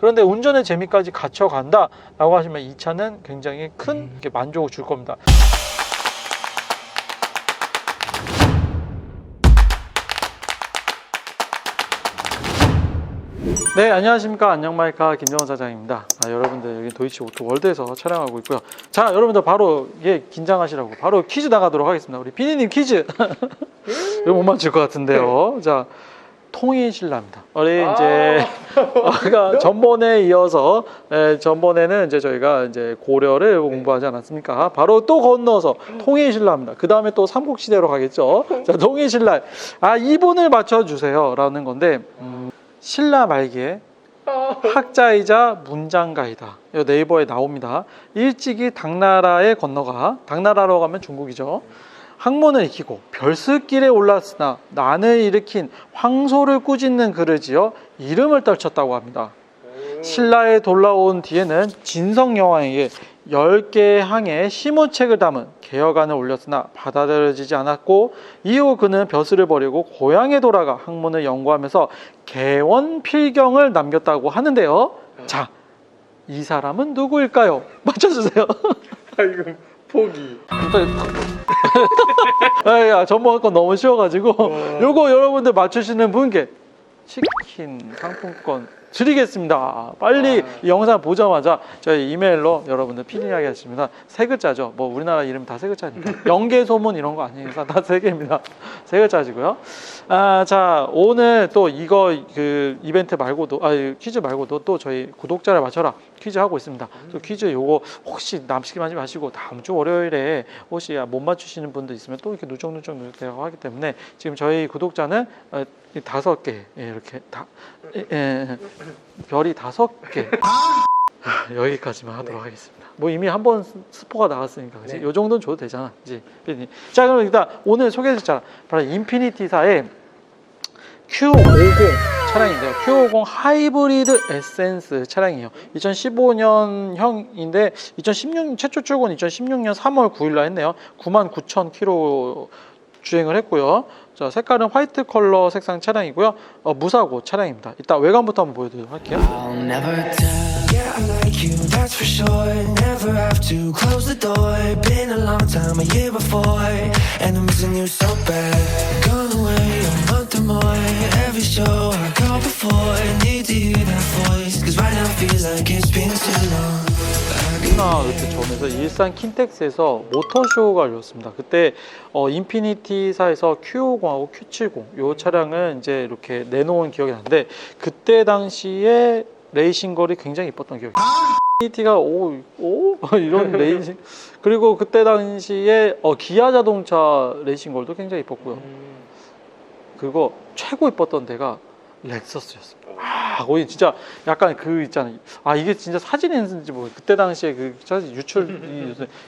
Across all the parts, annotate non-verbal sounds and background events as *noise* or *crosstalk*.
그런데 운전의 재미까지 갖춰간다 라고 하시면 이 차는 굉장히 큰 이렇게 만족을 줄 겁니다. 네, 안녕하십니까. 안녕마이카 김정원 사장입니다. 아, 여러분들 여기 도이치 오토 월드에서 촬영하고 있고요. 자, 여러분들 바로 예 긴장하시라고 바로 퀴즈 나가도록 하겠습니다. 우리 비니님 퀴즈. *laughs* 이거 못 맞출 것 같은데요. 자, 통일 신라입니다. 우리 이제 아까 *laughs* 전번에 이어서 에, 전번에는 이제 저희가 이제 고려를 공부하지 않았습니까? 바로 또 건너서 통일 신라입니다. 그 다음에 또 삼국시대로 가겠죠. *laughs* 자, 통일 신라. 아, 이분을 맞춰주세요라는 건데 음, 신라 말기에 학자이자 문장가이다. 이 네이버에 나옵니다. 일찍이 당나라에 건너가 당나라로 가면 중국이죠. 학문을 익히고 별스길에 올랐으나 난을 일으킨 황소를 꾸짖는 글을 지어 이름을 떨쳤다고 합니다. 신라에 돌아온 뒤에는 진성 여왕에게 10개의 항에 시무책을 담은 개혁안을 올렸으나 받아들여지지 않았고 이후 그는 벼슬을 버리고 고향에 돌아가 학문을 연구하면서 개원 필경을 남겼다고 하는데요. 자, 이 사람은 누구일까요? *laughs* 맞춰주세요. 포기. *laughs* 아, 야, 전번 건 너무 쉬워가지고. 요거 여러분들 맞추시는 분께 치킨 상품권 드리겠습니다. 빨리 이 영상 보자마자 저희 이메일로 여러분들 피디하게 하십니다. 세 글자죠. 뭐 우리나라 이름 다 세 글자니까 *laughs* 영계 소문 이런 거 아니니까 다세 개입니다. 세 글자지고요. 아, 자 오늘 또 이거 그 이벤트 말고도 아 퀴즈 말고도 또 저희 구독자를 맞춰라 퀴즈 하고 있습니다. 또 퀴즈 요거 혹시 남시기만 하지 마시고 다음 주 월요일에 혹시 못 맞추시는 분들 있으면 또 이렇게 누적누적 누적되고 하기 때문에 지금 저희 구독자는 어, 이 다섯 개 예, 이렇게 다 예, 예, 별이 다섯 개 아, 여기까지만 하도록 하겠습니다. 뭐 이미 한 번 스포가 나왔으니까 그지? 네. 요 정도는 줘도 되잖아? 피디님. 자 그럼 일단 오늘 소개해줬잖아. 바로 인피니티사의 Q50 차량인데요. Q50 하이브리드 에센스 차량이에요. 2015년형인데 2016 최초 출고는 2016년 3월 9일 날 했네요. 99,000km 주행을 했고요. 자, 색깔은 화이트 컬러 색상 차량이고요. 어, 무사고 차량입니다. 이따 외관부터 한번 보여드리도록 할게요. 코로나 그때 전에서 일산 킨텍스에서 모터쇼가 열렸습니다. 그때 어, 인피니티사에서 Q50하고 Q70 요 차량을 이제 이렇게 내놓은 기억이 나는데 그때 당시에 레이싱 걸이 굉장히 이뻤던 기억이 나요. 인피니티가 오, 오 이런 *laughs* 레이싱 그리고 그때 당시에 어, 기아 자동차 레이싱 걸도 굉장히 이뻤고요. 그거 최고 이뻤던 데가 렉서스였습니다. 아, 거기 진짜 약간 그 있잖아요. 아, 이게 진짜 사진인지 뭐 그때 당시에 그 사실 유출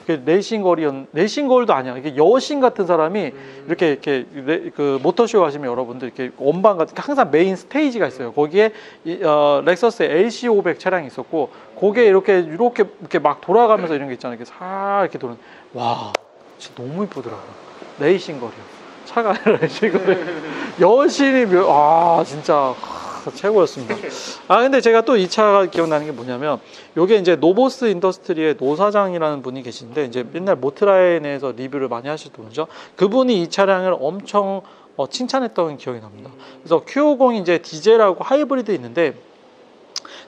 그 레이싱걸이었 레이싱걸도 아니야. 이게 여신 같은 사람이 이렇게 이렇게 레- 그 모터쇼 하시면 여러분들 이렇게 원반 같은 항상 메인 스테이지가 있어요. 거기에 이, 어, 렉서스 LC500 차량이 있었고 거기에 이렇게 이렇게 이렇게 막 돌아가면서 이런 게 있잖아요. 이렇게 사 이렇게 도는 와, 진짜 너무 이쁘더라고요. 레이싱걸이요. 차가 *laughs* 아니라 레이싱걸이 여신이 묘- 아 진짜 하, *laughs* 최고였습니다. 아 근데 제가 또 이 차가 기억나는 게 뭐냐면 요게 이제 노보스 인더스트리의 노 사장이라는 분이 계신데 이제 맨날 모트라인에서 리뷰를 많이 하시던 분이죠. 그분이 이 차량을 엄청 어, 칭찬했던 기억이 납니다. 그래서 Q50이 이제 디젤하고 하이브리드 있는데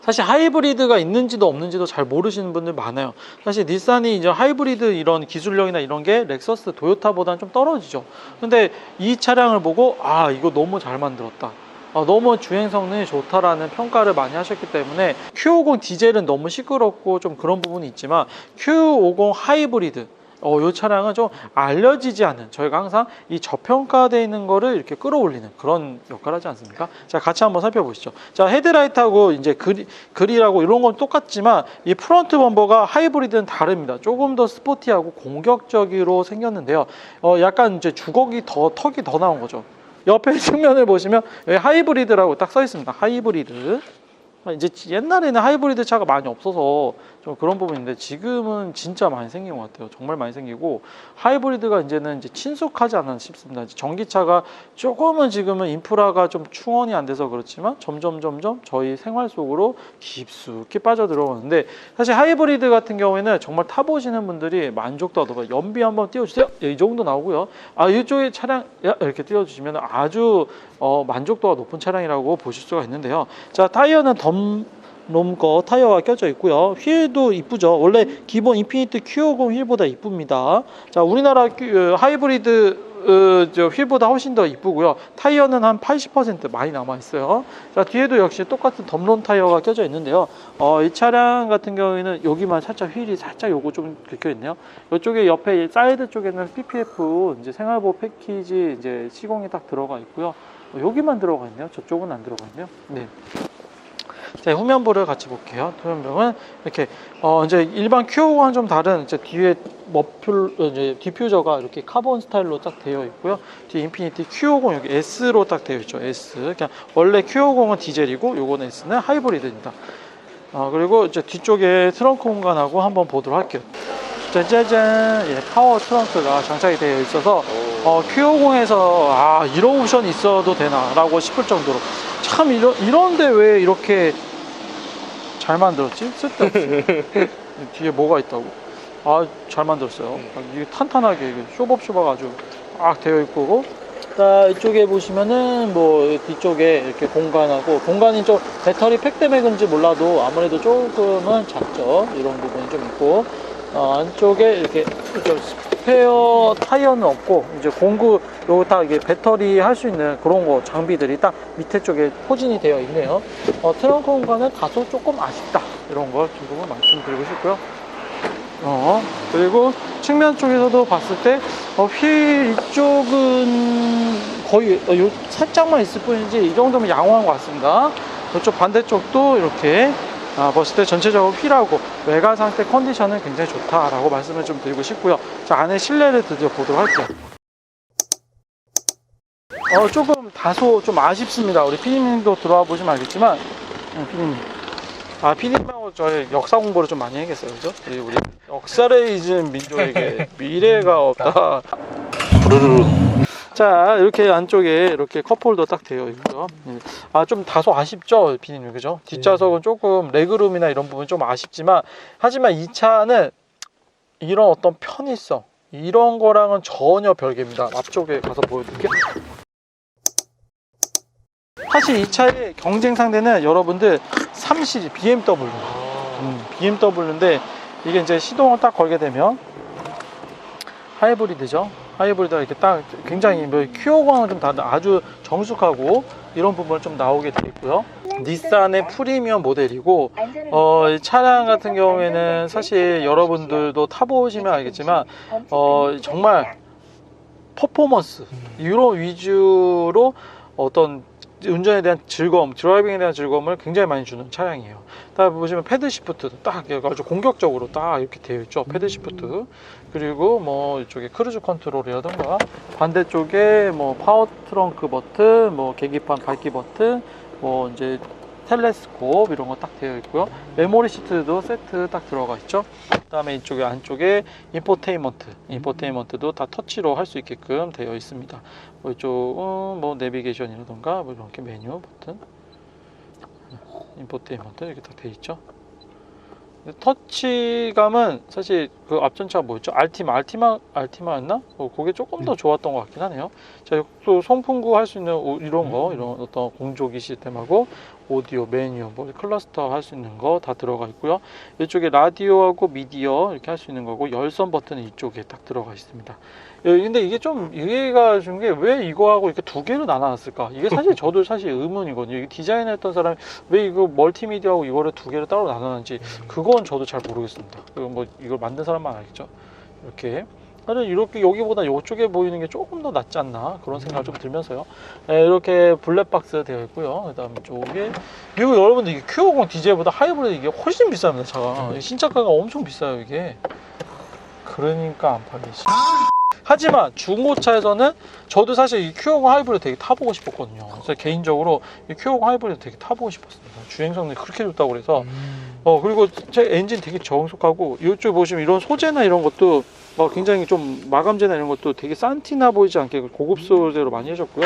사실 하이브리드가 있는지도 없는지도 잘 모르시는 분들 많아요. 사실 닛산이 이제 하이브리드 이런 기술력이나 이런 게 렉서스, 도요타보다는 좀 떨어지죠. 근데 이 차량을 보고 아 이거 너무 잘 만들었다. 아, 너무 주행 성능이 좋다라는 평가를 많이 하셨기 때문에 Q50 디젤은 너무 시끄럽고 좀 그런 부분이 있지만 Q50 하이브리드 어, 이 차량은 좀 알려지지 않는 저희가 항상 이 저평가되어 있는 거를 이렇게 끌어올리는 그런 역할을 하지 않습니까? 자, 같이 한번 살펴보시죠. 자, 헤드라이트하고 이제 그리, 그릴하고 이런 건 똑같지만 이 프론트 범버가 하이브리드는 다릅니다. 조금 더 스포티하고 공격적으로 생겼는데요. 어, 약간 이제 주걱이 더, 턱이 더 나온 거죠. 옆에 *laughs* 측면을 보시면 여기 하이브리드라고 딱 써 있습니다. 하이브리드. 이제 옛날에는 하이브리드 차가 많이 없어서 좀 그런 부분인데 지금은 진짜 많이 생긴 것 같아요. 정말 많이 생기고 하이브리드가 이제는 이제 친숙하지 않나 싶습니다. 전기차가 조금은 지금은 인프라가 좀 충원이 안 돼서 그렇지만 점점 점점 저희 생활 속으로 깊숙이 빠져 들어오는데 사실 하이브리드 같은 경우에는 정말 타보시는 분들이 만족도 하더라고요. 연비 한번 띄워주세요. 예, 이 정도 나오고요. 아 이쪽에 차량 야, 이렇게 띄워주시면 아주 어, 만족도가 높은 차량이라고 보실 수가 있는데요. 자 타이어는 덤 롬거 타이어가 껴져 있고요. 휠도 이쁘죠. 원래 기본 인피니트 Q50 휠보다 이쁩니다. 자, 우리나라 큐- 어, 하이브리드 어, 저 휠보다 훨씬 더 이쁘고요. 타이어는 한 80% 많이 남아 있어요. 자, 뒤에도 역시 똑같은 덤론 타이어가 껴져 있는데요. 어, 이 차량 같은 경우에는 여기만 살짝 휠이 살짝 요거 좀 긁혀 있네요. 이쪽에 옆에 이 사이드 쪽에는 PPF 이제 생활보호 패키지 이제 시공이 딱 들어가 있고요. 어, 여기만 들어가 있네요. 저쪽은 안 들어가 있네요. 네. 자, 후면부를 같이 볼게요. 후면부는 이렇게 어 이제 일반 Q5와는 좀 다른 이제 뒤에 머플 어, 이제 디퓨저가 이렇게 카본 스타일로 딱 되어 있고요. 뒤에 인피니티 Q50 여기 S로 딱 되어 있죠. S. 그냥 원래 Q50은 디젤이고 요거는 S는 하이브리드입니다. 어 그리고 이제 뒤쪽에 트렁크 공간하고 한번 보도록 할게요. 짜자잔 예, 파워 트렁크가 장착이 되어 있어서 어, Q50에서 아 이런 옵션이 있어도 되나 라고 싶을 정도로 참 이런 이런데 왜 이렇게 잘 만들었지? 쓸데없이 *laughs* 뒤에 뭐가 있다고? 아 잘 만들었어요. 아, 이게 탄탄하게 이게 쇼법쇼법 아주 막 되어 있고 자 이쪽에 보시면은 뭐 뒤쪽에 이렇게 공간하고 공간이 좀 배터리 팩 때문에 그런지 몰라도 아무래도 조금은 작죠. 이런 부분이 좀 있고 어, 안쪽에 이렇게 좀 스페어 타이어는 없고 이제 공구 요거 딱 이게 배터리 할 수 있는 그런 거 장비들이 딱 밑에 쪽에 포진이 되어 있네요. 어, 트렁크 공간은 다소 조금 아쉽다 이런 걸 조금은 말씀드리고 싶고요. 어, 그리고 측면 쪽에서도 봤을 때, 어, 휠 이쪽은 거의 어, 요 살짝만 있을 뿐이지 이 정도면 양호한 것 같습니다. 이쪽 반대쪽도 이렇게 아, 봤을 때 전체적으로 휠하고 외관 상태 컨디션은 굉장히 좋다라고 말씀을 좀 드리고 싶고요. 자, 안에 실내를 드디어 보도록 할게요. 어, 조금 다소 좀 아쉽습니다. 우리 피디님도 들어와 보시면 알겠지만, 음, 피디님. 아, 피디님하고 저희 역사 공부를 좀 많이 해야겠어요. 그죠? 우리, 우리 역사를 잊은 민족에게 *laughs* 미래가 없다. 부르르. 자, 이렇게 안쪽에 이렇게 컵홀더 딱 되어 있고요. 예. 아, 좀 다소 아쉽죠, 피디님. 그죠? 뒷좌석은 조금 레그룸이나 이런 부분 좀 아쉽지만, 하지만 이 차는 이런 어떤 편의성, 이런 거랑은 전혀 별개입니다. 앞쪽에 가서 보여드릴게요. 사실 이 차의 경쟁 상대는 여러분들 3시리 BMW. 음, BMW인데 이게 이제 시동을 딱 걸게 되면 하이브리드죠. 하이브리드가 이렇게 딱 굉장히 뭐 큐어광은 좀 다른 아주 정숙하고 이런 부분을 좀 나오게 돼 있고요. 닛산의 프리미엄 모델이고 어, 이 차량 같은 경우에는 사실 여러분들도 타보시면 알겠지만 어, 정말 퍼포먼스 이런 위주로 어떤 운전에 대한 즐거움, 드라이빙에 대한 즐거움을 굉장히 많이 주는 차량이에요. 딱 보시면 패드 시프트도 딱 아주 공격적으로 딱 이렇게 되어 있죠. 패드 시프트. 그리고 뭐 이쪽에 크루즈 컨트롤이라던가 반대쪽에 뭐 파워 트렁크 버튼, 뭐 계기판 밝기 버튼, 뭐 이제 텔레스콥 이런 거 딱 되어 있고요. 메모리 시트도 세트 딱 들어가 있죠. 그 다음에 이쪽에 안쪽에 인포테인먼트, 인포테인먼트도 다 터치로 할 수 있게끔 되어 있습니다. 뭐 이쪽은 뭐 내비게이션이라던가 뭐 이렇게 메뉴 버튼, 인포테인먼트 이렇게 딱 되어 있죠. 터치감은 사실 그 앞전차가 뭐였죠? 알티마, 알티마, 알티마였나? 어, 그게 조금 더 좋았던 것 같긴 하네요. 자, 또 송풍구 할 수 있는 오- 이런 거, 이런 어떤 공조기 시스템하고 오디오, 메뉴, 뭐 클러스터 할 수 있는 거 다 들어가 있고요. 이쪽에 라디오하고 미디어 이렇게 할 수 있는 거고 열선 버튼은 이쪽에 딱 들어가 있습니다. 예, 근데 이게 좀 이해가 준 게 왜 이거하고 이렇게 두 개로 나눠놨을까? 이게 사실 저도 사실 의문이거든요. 이게 디자인했던 사람이 왜 이거 멀티미디어하고 이거를 두 개를 따로 나눠놨는지 그건 저도 잘 모르겠습니다. 그뭐 이걸 만든 사람만 알겠죠. 이렇게. 나는 이렇게 여기보다 이쪽에 보이는 게 조금 더 낫지 않나 그런 생각을 좀 들면서요. 네, 이렇게 블랙박스 되어 있고요. 그 다음 쪽에 이거 여러분들 이게 Q50 디젤보다 하이브리드 이게 훨씬 비쌉니다. 차가 신차가가 엄청 비싸요 이게. 그러니까 안 팔리지. 하지만 중고차에서는 저도 사실 이 Q50 하이브리드 되게 타보고 싶었거든요. 그래서 개인적으로 이 Q50 하이브리드 되게 타보고 싶었습니다. 주행 성능이 그렇게 좋다고 그래서 어 그리고 제 엔진 되게 정숙하고 이쪽 보시면 이런 소재나 이런 것도 어, 굉장히 좀 마감재나 이런 것도 되게 산티나 보이지 않게 고급 소재로 많이 해줬고요.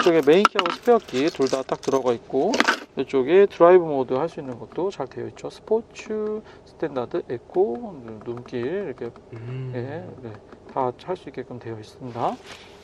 이쪽에 메인키하고 스페어키 둘 다 딱 들어가 있고 이쪽에 드라이브 모드 할 수 있는 것도 잘 되어 있죠. 스포츠, 스탠다드, 에코, 눈길 이렇게 예, 다할 수 있게끔 되어 있습니다.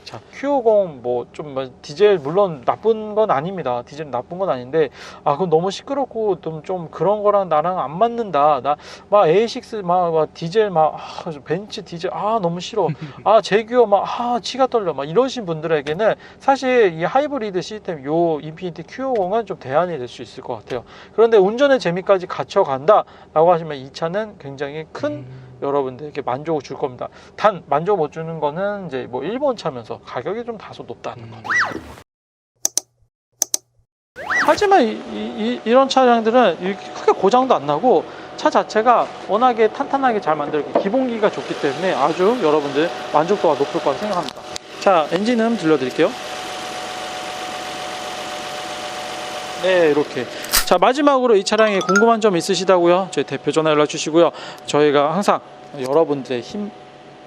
자, Q50 뭐좀 디젤 물론 나쁜 건 아닙니다. 디젤 나쁜 건 아닌데 아 그건 너무 시끄럽고 좀, 좀 그런 거랑 나랑 안 맞는다. 나 막 A6 막, 막 디젤 막 아, 벤츠 디젤 아 너무 싫어. 아 제규어 막아 치가 떨려 막 이러신 분들에게는 사실 이 하이브리드 시스템 요 인피니티 Q50은 좀 대안이 될 수 있을 것 같아요. 그런데 운전의 재미까지 갖춰 간다라고 하시면 이 차는 굉장히 큰 여러분들에게 만족을 줄 겁니다. 단 만족 못 주는 거는 이제 뭐 일본 차면서 가격이 좀 다소 높다는 거. 하지만 이, 런 차량들은 이렇게 크게 고장도 안 나고 차 자체가 워낙에 탄탄하게 잘 만들고 기본기가 좋기 때문에 아주 여러분들 만족도가 높을 거라 생각합니다. 자 엔진음 들려드릴게요. 네 이렇게 자 마지막으로 이 차량에 궁금한 점 있으시다고요? 저희 대표 전화 연락 주시고요. 저희가 항상 여러분들의 힘,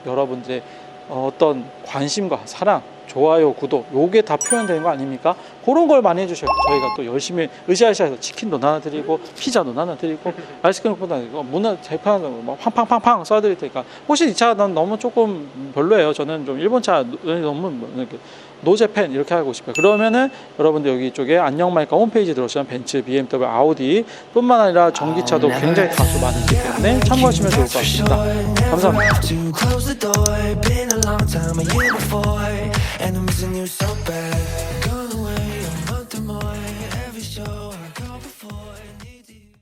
여러분들의 어, 어떤 관심과 사랑, 좋아요, 구독 요게 다 표현되는 거 아닙니까? 그런 걸 많이 해주셔요. 저희가 또 열심히 으쌰으쌰해서 치킨도 나눠 드리고 피자도 나눠 드리고 아이스크림도 나눠 드리고 문화 재판도 막 팡팡팡팡 쏴드릴 테니까 혹시 이차난 너무 조금 별로예요. 저는 좀 일본 차 너무 뭐 이렇게 노제팬 이렇게 하고 싶어요. 그러면은 여러분들 여기 쪽에 안녕말과 홈페이지 들어오시면 벤츠, BMW, 아우디 뿐만 아니라 전기차도 굉장히 다수 많으시기 때문에 참고하시면 좋을 것 같습니다. 감사합니다.